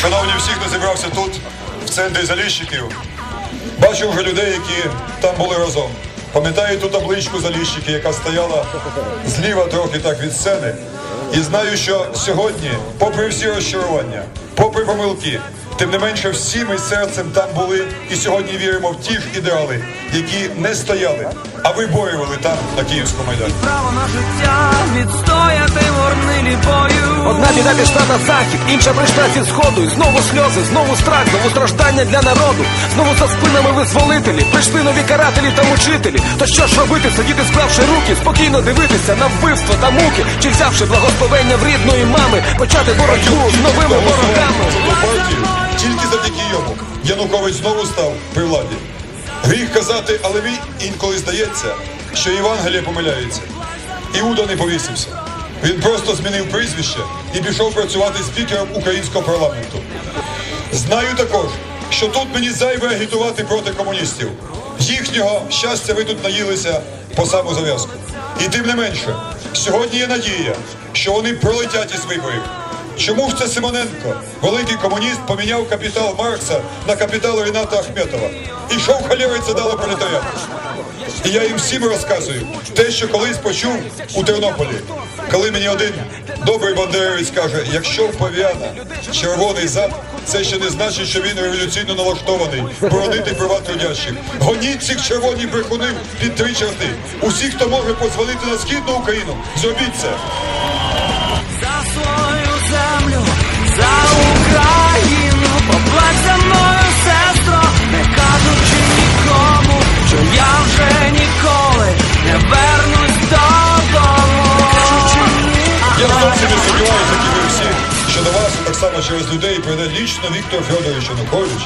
Шановні всі, хто зібрався тут, в центрі Заліщиків, бачу вже людей, які там були разом. Пам'ятаю ту табличку Заліщики, яка стояла зліва трохи так від сцени. І знаю, що сьогодні, попри всі розчарування, попри помилки, тим не менше всі ми серцем там були і сьогодні віримо в ті ж ідеали, які не стояли, а виборювали там на Київському майдані. право на життя відстояти в бою. Пішла на захід, інша прийшла зі сходу. І знову сльози, знову страх, знову страждання для народу. Знову за спинами визволителі, прийшли нові карателі та мучителі. То що ж робити, сидіти, склавши руки, спокійно дивитися на вбивство та муки, чи взявши благословення в рідної мами, почати боротьбу з новими ворогами. Тільки завдяки йому Янукович знову став при владі. Гріх казати, але мені інколи здається, що Євангеліє помиляється. Іуда не повісився. Він просто змінив прізвище і пішов працювати спікером українського парламенту. Знаю також, що тут мені зайве агітувати проти комуністів. Їхнього щастя ви тут наїлися по саму зав'язку. І тим не менше, сьогодні є надія, що вони пролетять із виборів. Чому ж це Симоненко, великий комуніст, поміняв капітал Маркса на капітал Ріната Ахметова? І що в халєри це дало пролетаріату? І я їм всім розказую те, що колись почув у Тернополі, коли мені один добрий бандеровець каже, якщо в червоний зад, це ще не значить, що він революційно налаштований боронити права трудящих. Гоніть цих червоних брехунів під три черти. Усі, хто може позволити на східну Україну, зробіть це. Не сумніваюся, як і ви всі, що до вас, так само через людей, прийде лічно Віктор Федорович Янукович,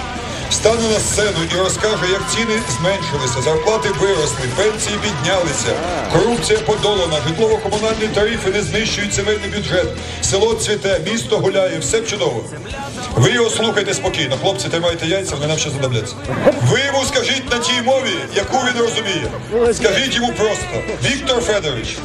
стане на сцену і розкаже, як ціни зменшилися, зарплати виросли, пенсії піднялися, корупція подолана, житлово-комунальні тарифи не знищують земельний бюджет, село цвіте, місто гуляє, все чудово. Ви його слухайте спокійно, хлопці, тримайте яйця, вони нам ще знадобляться. Ви йому скажіть на тій мові, яку він розуміє. Скажіть йому просто, Віктор Федорович,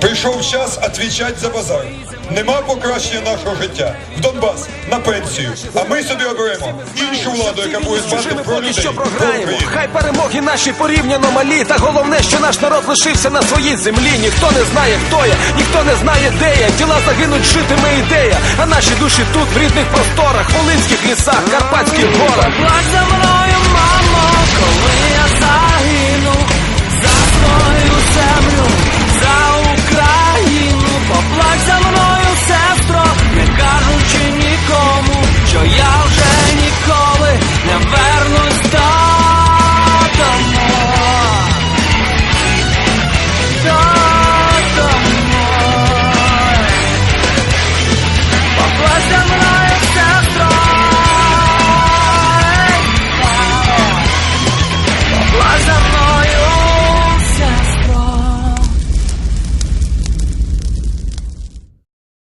Прийшов час відповідати за базар. Нема покращення нашого життя. В Донбас на пенсію. А ми собі оберемо іншу владу, яка буде дбати про людей, що програємо. Хай перемоги наші порівняно малі. Та головне, що наш народ лишився на своїй землі. Ніхто не знає, хто я, ніхто не знає, де я. Тіла загинуть, житиме ідея. А наші душі тут, в рідних просторах, волинських лісах, карпатських горах.